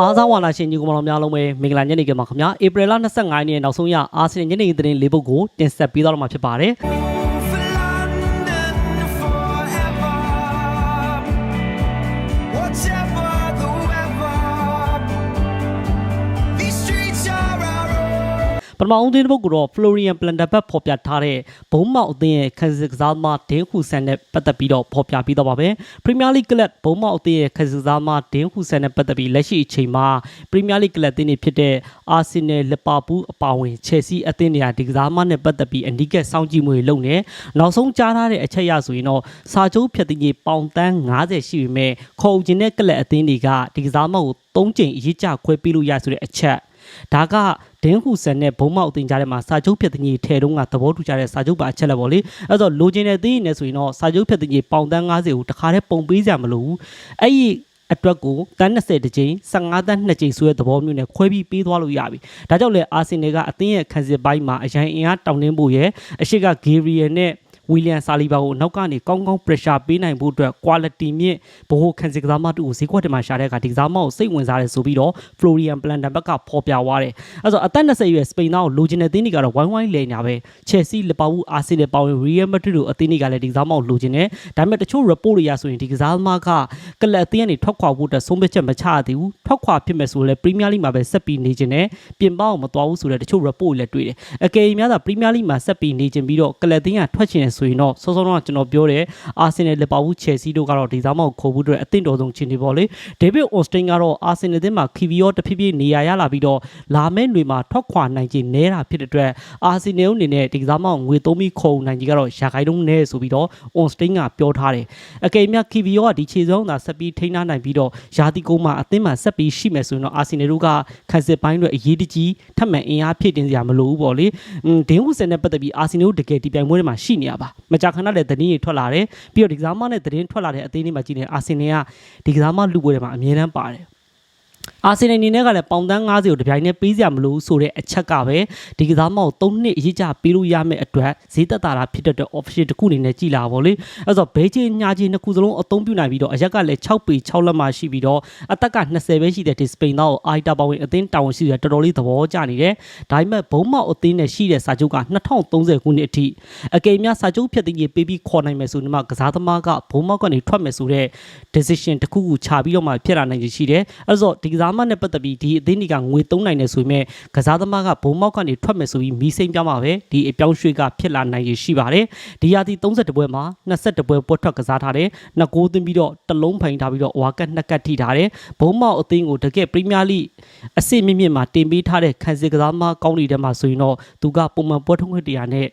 အားစားဝါနာရှင်ညီကောင်မတော်များလုံးပဲမင်္ဂလာညနေခင်းပါခင်ဗျာဧပြီလ25ရက်နေ့နောက်ဆုံးရအာဆင်ညနေခင်းသတင်းလေးပုဒ်ကိုတင်ဆက်ပေးသွားတော့မှာဖြစ်ပါတယ် ပထမဦးသတင်းပုဒ်ကတော့ Florian Planterberg ဖော်ပြထားတဲ့ဘုံမောက်အသင်းရဲ့ခန်းစစ်ကစားသမားဒင်းဟူဆန်နဲ့ပတ်သက်ပြီးတော့ဖော်ပြပြီးတော့ပါပဲ Premier League Club ဘုံမောက်အသင်းရဲ့ခန်းစစ်ကစားသမားဒင်းဟူဆန်နဲ့ပတ်သက်ပြီးလက်ရှိအချိန်မှာ Premier League Club အသင်းတွေဖြစ်တဲ့ Arsenal, Liverpool အပါအဝင် Chelsea အသင်းတွေကဒီကစားသမားနဲ့ပတ်သက်ပြီးအနီးကပ်စောင့်ကြည့်မှုတွေလုပ်နေနောက်ဆုံးကြားထားတဲ့အချက်အရဆိုရင်တော့စာချုပ်ဖြတ်သိမ်းရေးပေါင်တန်း90ရှိပေမဲ့ခေါ်ဦးခြင်းတဲ့ကလပ်အသင်းတွေကဒီကစားသမားကို၃ချိန်အရေးကြခွဲပေးလို့ရဆိုတဲ့အချက် ဒါကဒင်းဟူဆန်နဲ့ဘုံမောက်အတင်ကြားထဲမှာစာချုပ်ဖြတ်သိမ်းရေးထဲတုန်းကသဘောတူကြတဲ့စာချုပ်ပါအချက်လက်ပေါ့လေအဲ့တော့လိုချင်တဲ့သိရင်လည်းဆိုရင်တော့စာချုပ်ဖြတ်သိမ်းရေးပေါင်တန်း90ကိုတခါတည်းပုံပေးကြမလို့ဘူးအဲ့ဒီအတွက်ကိုတန်း20တကြိမ်15တန်း2ကြိမ်ဆိုတဲ့သဘောမျိုးနဲ့ခွဲပြီးပေးသွားလို့ရပြီဒါကြောင့်လေအာဆင်နယ်ကအသင်းရဲ့ခံစစ်ပိုင်းမှာအရင်အင်အားတောင်းတင်းဖို့ရဲ့အရှိကဂေရီယယ်နဲ့ ဝီလျံဆာလီဘာကိုနောက်ကနေကောင်းကောင်း pressure ပေးနိုင်ဖို့အတွက် quality မြင့်ဘိုးခံစစ်ကစားမတူကိုဈေးကွက်ထဲမှာရှာတဲ့အခါဒီကစားမကိုစိတ်ဝင်စားတယ်ဆိုပြီးတော့ Florian Plantenberg ကဖော်ပြသွားတယ်။အဲဆိုအသက်20ရွယ်စပိန်သားကိုလိုချင်တဲ့အသင်းတွေကတော့ဝိုင်းဝိုင်းလဲညာပဲ။ Chelsea, Liverpool, Arsenal ပေါင်း Real Madrid တို့အသင်းတွေကလည်းဒီကစားမကိုလိုချင်တယ်။ဒါပေမဲ့တချို့ report တွေရဆိုရင်ဒီကစားသမားကကလပ်အသင်းကနေထွက်ခွာဖို့အတွက်ဆုံးဖြတ်ချက်မချရသေးဘူး။ထွက်ခွာဖြစ်မယ်ဆိုလည်း Premier League မှာပဲဆက်ပြီးနေချင်တယ်။ပြင်ပအောင်မသွားဘူးဆိုတဲ့တချို့ report တွေလည်းတွေ့တယ်။အကယ်၍များသာ Premier League မှာဆက်ပြီးနေချင်ပြီးတော့ကလပ်အသင်းကထွက်ချင်တယ်ဆိုရင်တော့စောစောတော့ကျွန်တော်ပြောတယ်။ Arsenal, Liverpool, Chelsea တို့ကတော့ဒီကစားမကိုခေါ်ဖို့အတွက်အသင့်တော်ဆုံးချင်နေပေါ့လေ။ David Ornstein ကတော့ Arsenal အသင်းမှာ KVO တဖြည်းဖြည်းနေရာရလာပြီးတော့လာမယ့်တွေမှာထွက်ခွာနိုင်ခြင်းနဲတာဖြစ်တဲ့အတွက် Arsenal အနေနဲ့ဒီကစားမကိုငွေသုံးပြီးခေါ်ယူနိုင်ကြီးကတော့ရာခိုင်နှုန်းနဲဆိုပြီးတော့ Ornstein ကပြောထားတယ်။အကယ်၍များ KVO ကဒီခြေစုံသာဆက်ပြီးထိန်းထားနိုင်ပြီးတော့ယာတီကုန်းမှာအသင်းမှာဆက်ပြီးရှိမယ်ဆိုရင်တော့ Arsenal တို့ကခံစစ်ပိုင်းတွေအရေးတကြီးထပ်မံအင်အားဖြည့်တင်စရာမလိုဘူးပေါ့လေ။อืมဒင်းဟူဆန်နဲ့ပတ်သက်ပြီး Arsenal တို့တကယ်ဒီပြိုင်ပွဲတွေမှာရှိနေရပါ။မကြာခဏလည်းသတင်းတွေထွက်လာတယ်။ပြီးတော့ဒီကစားမနဲ့သတင်းထွက်လာတဲ့အသင်းတွေမှာကြည့်နေ Arsenal ကဒီကစားမလူပွဲတွေမှာအမြဲတမ်းပါတယ်။ အာဆင်နယ်အနေနဲ့ကလည်းပေါင်တန်း90ကိုတပြိုင်တည်းပေးစရာမလိုဘူးဆိုတဲ့အချက်ကပဲဒီကစားမကို3နှစ်အရေးကြပေးလို့ရမယ့်အတွက်ဈေးသက်သာတာဖြစ်တဲ့အတွက် official တစ်ခုအနေနဲ့ကြည်လာပါဗောလေအဲ့ဆိုဘဲချင်းညာချင်းနှစ်ခုစလုံးအသုံးပြုနိုင်ပြီးတော့အရက်ကလည်း6ပေ6လက်မှရှိပြီးတော့အသက်က20ပဲရှိတဲ့ဒီစပိန်သားကိုအာီတာပါဝင်အသင်းတာဝန်ရှိတယ်တော်တော်လေးသဘောကျနေတယ်ဒါပေမဲ့ဘုံမောက်အသင်းနဲ့ရှိတဲ့စာချုပ်က2030ခုနှစ်အထိအကယ်များစာချုပ်ဖြတ်သိမ်းရေးပေးပြီးခေါ်နိုင်မယ်ဆိုရင်မှကစားသမားကဘုံမောက်ကနေထွက်မယ်ဆိုတဲ့ decision တစ်ခုခုချပြီးတော့မှဖြစ်လာနိုင်ရှိတယ်အဲ့ဆိုဒီကစားမနဲ့ပတ်သက်ပြီးဒီအသင်းတွေကငွေသုံးနိုင်တယ်ဆိုပေမဲ့ကစားသမားကဘုံမောက်ကနေထွက်မယ်ဆိုပြီးမီးစိမ့်ပြမှာပဲဒီအပြောင်းရွှေ့ကဖြစ်လာနိုင်ရရှိပါတယ်ဒီရာသီ32ပွဲမှာ22ပွဲပွဲထွက်ကစားထားတယ်နှစ်ကိုးသွင်းပြီးတော့တလုံးဖိုင်ထားပြီးတော့ဝါကတ်နှစ်ကတ်ထိထားတယ်ဘုံမောက်အသင်းကိုတကယ်ပရီးမီးယားလိအဆင့်မြင့်မြင့်မှာတင်ပေးထားတဲ့ခံစစ်ကစားသမားကောင်းတွေထဲမှာဆိုရင်တော့သူကပုံမှန်ပွဲထုံးခွင့်တရားနဲ့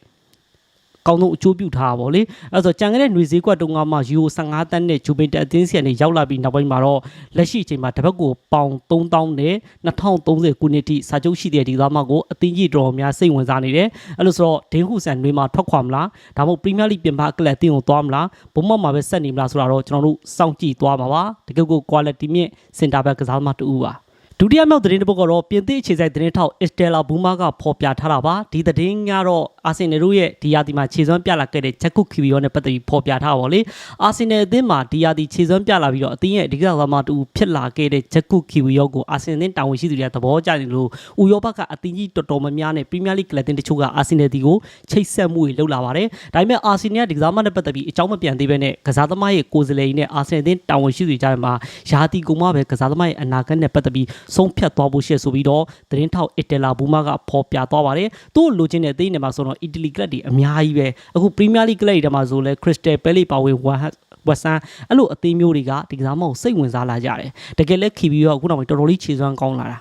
ကောင်းဆုံးအကျိုးပြုထားတာဗောလေအဲဆိုကြံခဲ့တဲ့ຫນွေဈေးကွက်တုန်းကမှယူရို15တန်းနဲ့ဂျူပင်တက်အသင်းစီကနေရောက်လာပြီးနောက်ပိုင်းမှာတော့လက်ရှိအချိန်မှာတစ်ပတ်ကိုပေါင်3000နဲ့2030ခုနှစ်ထိစာချုပ်ရှိတဲ့ဒီသားမကိုအသင်းကြီးတော်များစိတ်ဝင်စားနေတယ်အဲလိုဆိုတော့ဒင်းဟူဆန်ຫນွေမှာထွက်ခွာမလားဒါမှမဟုတ်ပရီးမီးယားလိပြင်ပကလပ်အသင်းကိုသွားမလားဘုံမောက်မှာပဲဆက်နေမလားဆိုတာတော့ကျွန်တော်တို့စောင့်ကြည့်သွားမှာပါတကယ်ကို quality မြင့်စင်တာဘက်ကစားသမားတူပါ ဒုတိယမြောက်သတင်းတစ်ပုဒ်ကတော့ပြင်သစ်အခြေစိုက်သတင်းထောက်အစ္စတယ်လာဘူမာကဖော်ပြထားတာပါဒီသတင်းကတော့အာဆင်နယ်တို့ရဲ့ဒီယာတီမှာခြေစွမ်းပြလာခဲ့တဲ့ဂျက်ကုခီဗီယောနဲ့ပတ်သက်ပြီးဖော်ပြထားပါဗောလေအာဆင်နယ်အသင်းမှာဒီယာတီခြေစွမ်းပြလာပြီးတော့အသင်းရဲ့အဓိကသမားတူဖြစ်လာခဲ့တဲ့ဂျက်ကုခီဗီယောကိုအာဆင်နယ်တာဝန်ရှိသူတွေကသဘောကျနေလို့ဥရောပကအသင်းကြီးတော်တော်များများနဲ့ပရီးမီးယားလိကလပ်တင်တချို့ကအာဆင်နယ်ဒီကိုချိတ်ဆက်မှုတွေလုပ်လာပါတယ်ဒါပေမဲ့အာဆင်နယ်ကဒီကစားမနဲ့ပတ်သက်ပြီးအကြောင်းမပြန်သေးဘဲနဲ့ကစားသမားရဲ့ကိုယ်စားလှယ်ကြီးနဲ့အာဆင်နယ်တာဝန်ရှိသူတွေကြားမှာယာတီကုမှပဲကစားသမားရဲ့အနာဂတ်နဲ့ပတ်သက်ပြီးဆုံးဖြတ်သွားဖို့ရှိရဆိုပြီးတော့သတင်းထောက်အီတလာဘူမာကဖော်ပြသွားပါတယ်သူ့လိုချင်တဲ့အသင်းတွေမှာဆိုတော့အီတလီကလပ်တွေအများကြီးပဲအခုပရီးမီးယားလိကလပ်တွေထဲမှာဆိုလဲခရစ်စတယ်ပဲလီပါဝင်ဝမ်ဟတ်ဝက်ဆန်အဲ့လိုအသင်းမျိုးတွေကဒီကစားမကိုစိတ်ဝင်စားလာကြတယ်တကယ်လဲခီပြီးတော့အခုနောက်ပိုင်းတော်တော်လေးခြေစွမ်းကောင်းလာတာ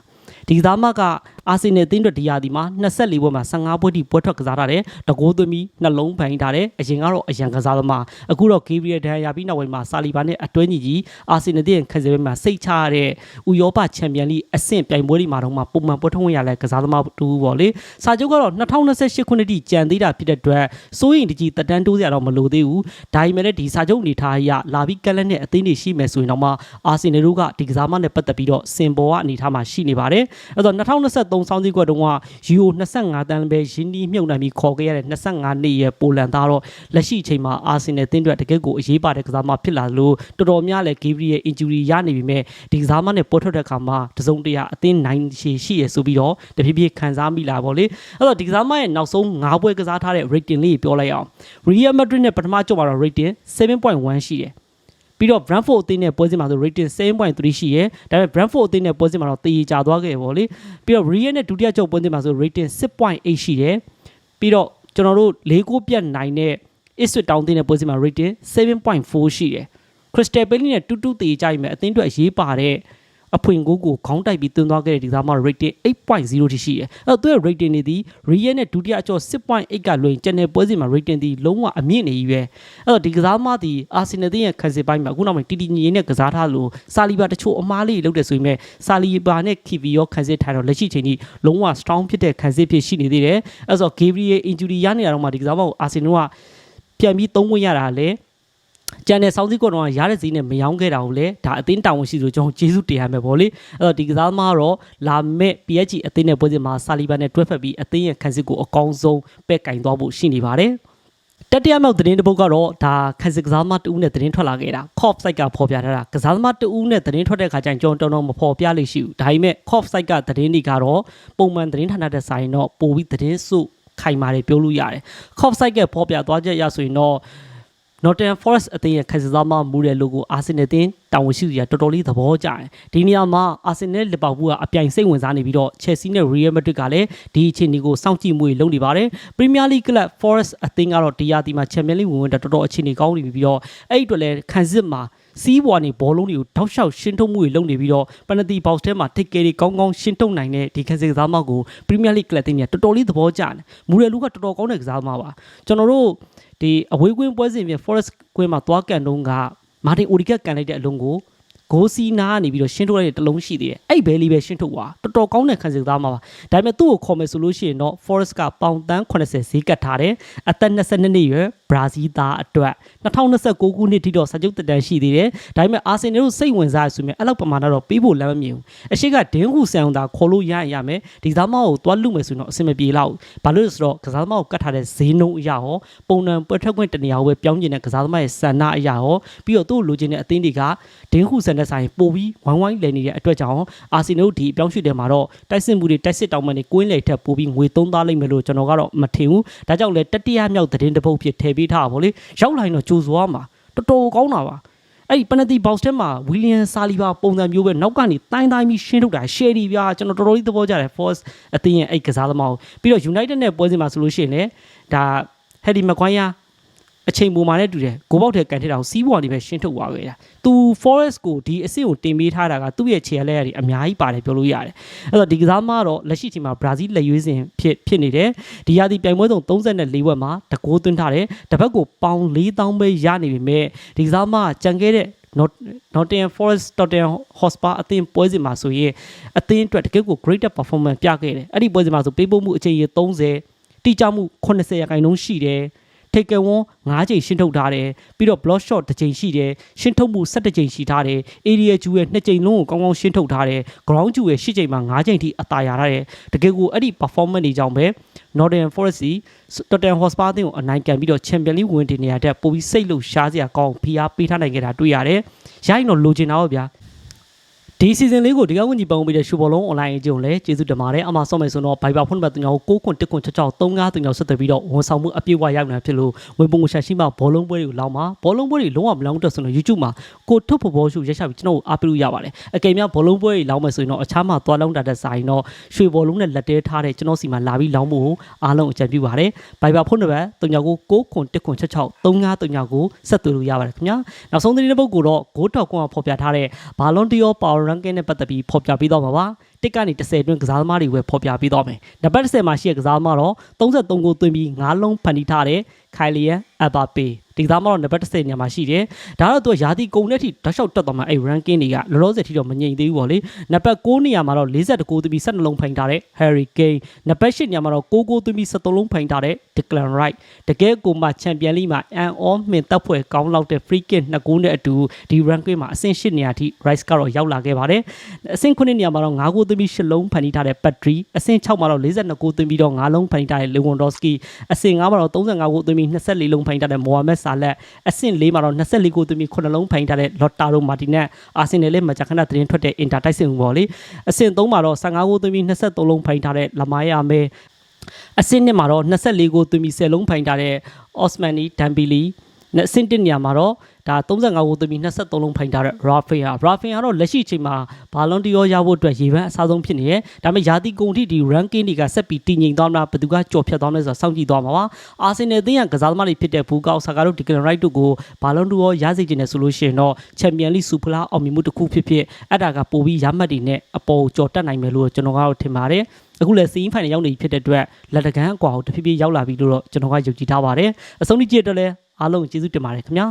ဒီကစားမက အာဆင်နယ်အသင်းတွေဒီယာဒီမှာ24ပွဲမှာ15ပွဲထိပွဲထွက်ကစားထားတယ်တကိုးသွင်းပြီးနှလုံးပိုင်ထားတယ်အရင်ကတော့အရန်ကစားသမားအခုတော့ဂေဗရီယယ်ဒန်ယာပြီးနောက်ပိုင်းမှာဆာလီဘာနဲ့အတွဲညီကြီးအာဆင်နယ်အသင်းခက်စဲပွဲမှာစိတ်ချရတဲ့ဥရောပချန်ပီယံလိအဆင့်ပြိုင်ပွဲတွေမှာတော့မှပုံမှန်ပွဲထုံးဝင်ရလဲကစားသမားတူပေါ့လေစာချုပ်ကတော့2028ခုနှစ်ထိကြံသေးတာဖြစ်တဲ့အတွက်စိုးရင်တကြီးတက်တန်းတိုးစရာတော့မလိုသေးဘူးဒါပေမဲ့လည်းဒီစာချုပ်အနေထားအရလာပြီးကက်လက်နဲ့အသင်းတွေရှိမယ်ဆိုရင်တော့မှအာဆင်နယ်တို့ကဒီကစားမနဲ့ပတ်သက်ပြီးတော့စင်ပေါ်ကအနေထားမှာရှိနေပါတယ်အဲ့တော့2023 23ဆောင်းစည်းကွက်တုန်းကယူရို25တန်းပဲရင်းနှီးမြှုပ်နှံပြီးခေါ်ခဲ့ရတဲ့25နှစ်ရဲ့ပိုလန်သားတော့လက်ရှိအချိန်မှာအာဆင်နယ်တင်းအတွက်တကယ့်ကိုအရေးပါတဲ့ကစားမဖြစ်လာလို့တော်တော်များလဲဂေဘရီရဲ့ injury ရနေပြီမဲ့ဒီကစားမနဲ့ပေါ်ထွက်တဲ့အခါမှာတစုံတရာအသင်းနိုင်ရှိရှိရဆိုပြီးတော့တဖြည်းဖြည်းခံစားမိလာပါလေအဲ့တော့ဒီကစားမရဲ့နောက်ဆုံး၅ပွဲကစားထားတဲ့ rating လေးပြောလိုက်အောင် Real Madrid နဲ့ပထမကြော့မှာတော့ rating 7.1ရှိတယ် ပြီးတော့ Brentford အသင်းနဲ့ပွဲစဉ်မှာဆို rating 7.3ရှိရယ်ဒါပေမဲ့ Brentford အသင်းနဲ့ပွဲစဉ်မှာတော့တည်ကြသွားခဲ့ပေါ့လေပြီးတော့ Real နဲ့ဒုတိယချုပ်ပွဲစဉ်မှာဆို rating 6.8ရှိတယ်ပြီးတော့ကျွန်တော်တို့၄ကိုပြတ်နိုင်တဲ့ Ipswich Town အသင်းနဲ့ပွဲစဉ်မှာ rating 7.4ရှိတယ် Crystal Palace နဲ့တူတူတည်ကြရင်မဲ့အသင်းအတွက်အရေးပါတဲ့ အဖွင့်ကိုကိုခေါင်းတိုက်ပြီးသွင်းသွားခဲ့တဲ့ဒီသားမှာ rating 8.0ထိရှိတယ်အဲ့တော့သူရဲ့ rating နေသည် Real နဲ့ဒုတိယအကျော်6.8ကလွှင့်ကျန်တဲ့ပွဲစဉ်မှာ rating သည်လုံးဝအမြင့်နေကြီးပဲအဲ့တော့ဒီကစားမသည် Arsenal တင်းရဲ့ခံစစ်ပိုင်းမှာအခုနောက်မှာတီတီညီနဲ့ကစားထားလို့စာလီဘာတချို့အမားလေးလုပ်တယ်ဆိုပေမဲ့စာလီဘာနဲ့ KV ရောခံစစ်ထိုင်တော့လက်ရှိချိန်ကြီးလုံးဝ strong ဖြစ်တဲ့ခံစစ်ဖြစ်ရှိနေသေးတယ်အဲ့တော့ Gabriel injury ရနေတာတော့မှဒီကစားမကို Arsenal ကပြန်ပြီးသုံးဝင်ရတာလည်း ကျန်တဲ့ဆောင်းစည်းကွန်တော့ရတဲ့ဈေးနဲ့မယောင်းခဲ့တာကိုလည်းဒါအသင်းတာဝန်ရှိဆိုကျွန်တော်ကျေးဇူးတင်ရမယ်ဗောလေအဲ့တော့ဒီကစားသမားကတော့လာမဲ့ PSG အသင်းနဲ့ပွဲစဉ်မှာဆာလီဘန်နဲ့တွဲဖက်ပြီးအသင်းရဲ့ခံစစ်ကိုအကောင်းဆုံးပဲ့ကင်သွားဖို့ရှိနေပါတယ်တတိယမြောက်သတင်းတစ်ပုဒ်ကတော့ဒါခန်းစစ်ကစားသမားတဦးနဲ့သတင်းထွက်လာခဲ့တာ Cop site ကဖော်ပြထားတာကစားသမားတဦးနဲ့သတင်းထွက်တဲ့ခါကျရင်ကျွန်တော်တော်တော်မဖော်ပြလိမ့်ရှိဘူးဒါပေမဲ့ Cop site ကသတင်းတွေကတော့ပုံမှန်သတင်းဌာနတဲ့ဆိုင်တော့ပို့ပြီးသတင်းစုခိုင်မာတယ်ပြောလို့ရတယ် Cop site ကဖော်ပြသွားချက်ရဆိုရင်တော့ Nottingham Forest အသင်းရဲ့ခန်းစားမမူတဲ့ logo အာဆင်နယ်တင်းတာဝန်ရှိသူကတော်တော်လေးသဘောကျတယ်ဒီနေရာမှာအာဆင်နယ်လီဗာပူးကအပြိုင်စိတ်ဝင်စားနေပြီးတော့ Chelsea နဲ့ Real Madrid ကလည်းဒီအခြေအနေကိုစောင့်ကြည့်မှုတွေလုပ်နေပါတယ် Premier League Club Forest အသင်းကတော့ဒီရာသီမှာ Champions League ဝင်ဝင်တော်တော်အခြေအနေကောင်းနေပြီးတော့အဲ့ဒီအတွက်လည်းခန်းစစ်မှာစီးပွားနေဘောလုံးတွေကိုတောက်လျှောက်ရှင်းထုတ်မှုတွေလုပ်နေပြီးတော့ပနတီဘောက်စ်ထဲမှာထိတ်ကယ်တွေကောင်းကောင်းရှင်းထုတ်နိုင်တဲ့ဒီခန်းစစ်ကစားမကို Premier League Club တင်းကတော်တော်လေးသဘောကျတယ်မူရလူကတော်တော်ကောင်းတဲ့ကစားမပါကျွန်တော်တို့ ဒီအဝေးကွင်းပွဲစဉ်ပြင် Forest ကွင်းမှာသွားကန်တုံးကမာတင်အိုဒီကတ်ကန်လိုက်တဲ့အလုံးကို ဂိုးစီနာကနေပြီးတော့ရှင်းထုတ်လိုက်တဲ့တစ်လုံးရှိသေးတယ်အဲ့ဘဲလေးပဲရှင်းထုတ်သွားတော်တော်ကောင်းတဲ့ခံစားသားမှာပါဒါပေမဲ့သူ့ကိုခေါ်မယ်ဆိုလို့ရှိရင်တော့ Forest ကပေါင်တန်း80ဈေးကတ်ထားတယ်အသက်22နှစ်ရွယ်ဘရာဇီးသားအတွက်2029ခုနှစ်ထိတော့စာချုပ်တက်တန်းရှိသေးတယ်ဒါပေမဲ့အာဆင်နယ်တို့စိတ်ဝင်စားရဆိုမြဲအဲ့လောက်ပမာဏတော့ပေးဖို့လမ်းမမြင်ဘူးအရှိကဒင်းဟူဆန်အောင်သာခေါ်လို့ရရင်ရမယ်ဒီသားမကိုသွားလူမယ်ဆိုရင်တော့အဆင်မပြေတော့ဘာလို့လဲဆိုတော့ကစားသမားကိုကတ်ထားတဲ့ဈေးနှုန်းအရာဟောပုံနှံပွဲထွက်ခွင့်တနေရာကိုပဲပြောင်းကျင်တဲ့ကစားသမားရဲ့စံနာအရာဟောပြီးတော့သူ့လိုချင်တဲ့အသင်းတွေကဒင်းဟူဆန်တဲ့ဆိုင်ပို့ပြီးဝိုင်းဝိုင်းလည်နေတဲ့အတွက်ကြောင့်အာဆင်နယ်တို့ဒီအပြောင်းရွှေ့တယ်မှာတော့တိုက်စစ်မှုတွေတိုက်စစ်တောင်းမှန်တွေကွင်းလေထက်ပို့ပြီးငွေသုံးသားလိမ့်မယ်လို့ကျွန်တော်ကတော့မထင်ဘူးဒါကြောင့်လဲတတိယမြောက်သတင်းတစ်ပုဒ်ဖြစ်ထည့်ပေးထားပါဗောလေရောက်လာရင်တော့ကြိုးစွာမှာတော်တော်ကောင်းတာပါအဲ့ဒီပနတီဘောက်စ်ထဲမှာဝီလီယံဆာလီဘာပုံစံမျိုးပဲနောက်ကနေတိုင်းတိုင်းပြီးရှင်းထုတ်တာရှယ်ဒီပြာကျွန်တော်တော်တော်လေးသဘောကျတယ် Force အသင်းရဲ့အဲ့ကစားသမားကိုပြီးတော့ United နဲ့ပွဲစဉ်မှာဆိုလို့ရှိရင်လည်းဒါ Harry Maguire အချိန်ပုံမှာနဲ့တူတယ်ဂိုးပေါက်ထဲကန်ထည့်တာကိုစီးပွားနေပဲရှင်းထုတ်သွားခဲ့တာသူ Forest ကိုဒီအဆင့်ကိုတင်ပေးထားတာကသူ့ရဲ့ခြေလက်ရည်အများကြီးပါတယ်ပြောလို့ရတယ်အဲ့တော့ဒီကစားမကတော့လက်ရှိချိန်မှာဘရာဇီးလက်ရွေးစင်ဖြစ်ဖြစ်နေတယ်ဒီရာသီပြိုင်ပွဲဆုံး34ဝက်မှာတကိုးသွင်းထားတယ်တစ်ပတ်ကိုပေါင်4000ပဲရနေပြီမဲ့ဒီကစားမကကြံခဲ့တဲ့ Nottingham Forest Tottenham Hotspur အသင်းပွဲစဉ်မှာဆိုရင်အသင်းအတွက်တကယ့်ကို greater performance ပြခဲ့တယ်အဲ့ဒီပွဲစဉ်မှာဆိုပေးပို့မှုအချိန်ရေ30တိကျမှု80ရာခိုင်နှုန်းရှိတယ် ထိတ်ကဝန်း9ချိန်ရှင်းထုတ်ထားတယ်ပြီးတော့ block shot တစ်ချိန်ရှိတယ်ရှင်းထုတ်မှု17ချိန်ရှိထားတယ် area ကျူရဲ့2ချိန်လုံးကိုကောင်းကောင်းရှင်းထုတ်ထားတယ် ground ကျူရဲ့10ချိန်မှာ9ချိန်ထိအသာရထားတယ်တကယ်ကိုအဲ့ဒီ performance တွေကြောင့်ပဲ Northern Forest စီ Tottenham Hotspur အသင်းကိုအနိုင်ကန်ပြီးတော့ Champions League ဝင်တင်နေရတဲ့ပိုပြီးစိတ်လှုပ်ရှားစရာကောင်းဖိအားပေးထားနိုင်ခဲ့တာတွေ့ရတယ်။ရိုင်းတော့လိုချင်တာပေါ့ဗျာ။ ဒီ season လေးကိုဒီကဝန်ကြီးပေါင်းပြီးတဲ့ရှူဘောလုံး online အကျုံလည်းကျေးဇူးတင်ပါတယ်အမှာဆော့မယ်ဆိုတော့ Viber ဖုန်းနံပါတ်3ကို6ခွန်1ခွန်6 6 3 5 3 6ဆက်သွယ်ပြီးတော့ဝန်ဆောင်မှုအပြည့်အဝရောက်နေတာဖြစ်လို့ဝင်ပုံကိုရှာရှိမှဘောလုံးပွဲတွေကိုလောင်းပါဘောလုံးပွဲတွေလုံးဝမလောင်းတော့ဆိုတော့ YouTube မှာကိုထုတ်ဖို့ဘောရှုရက်ရှာပြီးကျွန်တော်ကိုအားပေးလို့ရပါတယ်အကယ်၍ဘောလုံးပွဲတွေလောင်းမယ်ဆိုရင်တော့အခြားမှာသွားလောင်းတာတဲ့ဆိုင်တော့ရွှေဘောလုံးနဲ့လက်တဲထားတဲ့ကျွန်တော်စီမှာလာပြီးလောင်းဖို့အားလုံးအကြံပြုပါတယ် Viber ဖုန်းနံပါတ်3ကို6ခွန်1ခွန်6 6 3 5 3 6ကိုဆက်သွယ်လို့ရပါတယ်ခင်ဗျာနောက်ဆုံးသတင်းတစ်ပုဒ်ကိုတော့ Go.com ကဖော်ပြထားတဲ့ Ballon d'Or Power Ranking နဲ့ပတ်သက်ပြီးဖော်ပြပေးတော့မှာပါတစ်ကနေ30အတွင်းကစားသမားတွေပဲဖော်ပြပေးတော့မယ်နံပါတ်30မှာရှိတဲ့ကစားသမားတော့33ကိုသွင်းပြီး9လုံးဖန်တီးထားတဲ့က ခိုင်လီယန်အဘာပေဒီသားမတော့နံပါတ်10နေရာမှာရှိတယ်ဒါတော့သူကယာတီကုံတဲ့ထိဓာတ်လျှောက်တက်သွားမှာအဲ့ ranking တွေကလောလောဆယ်ထိတော့မငြိမ်သေးဘူးပေါ့လေနံပါတ်9နေရာမှာတော့42ကိုသမီး12လုံးဖိန်ထားတဲ့ Harry Kane နံပါတ်10နေရာမှာတော့6ကိုသမီး13လုံးဖိန်ထားတဲ့ Declan Rice တကယ်ကိုမှချန်ပီယံလိမှာအန်အောမင်တပ်ဖွဲ့ကောင်းလောက်တဲ့ free kick နှစ်ဂိုးနဲ့အတူဒီ ranking မှာအဆင့်8နေရာထိ Rice ကတော့ရောက်လာခဲ့ပါတယ်အဆင့်9နေရာမှာတော့9ကိုသမီး10လုံးဖန်တီးထားတဲ့ Patri အဆင့်6မှာတော့42ကိုသမီးတော့9လုံးဖန်တီးထားတဲ့ Lewandowski အဆင့်9မှာတော့35ကိုသမီး24လုံးဖန်တီးထားတဲ့ Mohamed Salah အဆင့်4မှာတော့24ကိုသမီး9လုံးဖန်တီးထားတဲ့ Lautaro Martinez အာဆင်နယ်လည်းမကြာခဏသတင်းထွက်တဲ့ Inter တိုက်စစ်မှုပေါ့လေအဆင့်3မှာတော့15ကိုသမီး23လုံးဖန်တီးထားတဲ့ Lamaya Ame အဆင့်1မှာတော့24ကိုသမီး10လုံးဖန်တီးထားတဲ့ Osmani Dembele နဲ့အဆင့်1နေရာမှာတော့ ဒါ35ကိုသမီး23လုံးဖိုင်ထားတဲ့ Rafinha Rafinha ကတော့လက်ရှိအချိန်မှာဘာလွန်တီရောရဖို့အတွက်ရေပန်းအစားဆုံးဖြစ်နေရဲ့ဒါပေမဲ့ယာတီကုန်ထိဒီ ranking တွေကဆက်ပြီးတည်ငြိမ်သွားမလားဘယ်သူကကြော်ဖြတ်သွားမလဲဆိုတာစောင့်ကြည့်သွားမှာပါအာဆင်နယ်အသင်းကကစားသမားတွေဖြစ်တဲ့ဘူကောက်ဆာကာတို့ဒီကလန်ရိုက်တို့ကိုဘာလွန်တီရောရစေချင်တယ်ဆိုလို့ရှိရင်တော့ချန်ပီယံလိစူဖလားအောင်မြင်မှုတစ်ခုဖြစ်ဖြစ်အဲ့ဒါကပိုပြီးရမှတ်တွေနဲ့အပေါ်ကိုကြော်တက်နိုင်မယ်လို့ကျွန်တော်ကတော့ထင်ပါတယ်အခုလည်းစီးရင်ဖိုင်နယ်ရောက်နေပြီဖြစ်တဲ့အတွက်လက်တကန်းအကွာကိုတဖြည်းဖြည်းရောက်လာပြီလို့တော့ကျွန်တော်ကယုံကြည်ထားပါတယ်အဆုံးထိကြည့်တဲ့အတွက်လည်းအားလုံးကျေးဇူးတင်ပါတယ်ခင်ဗျာ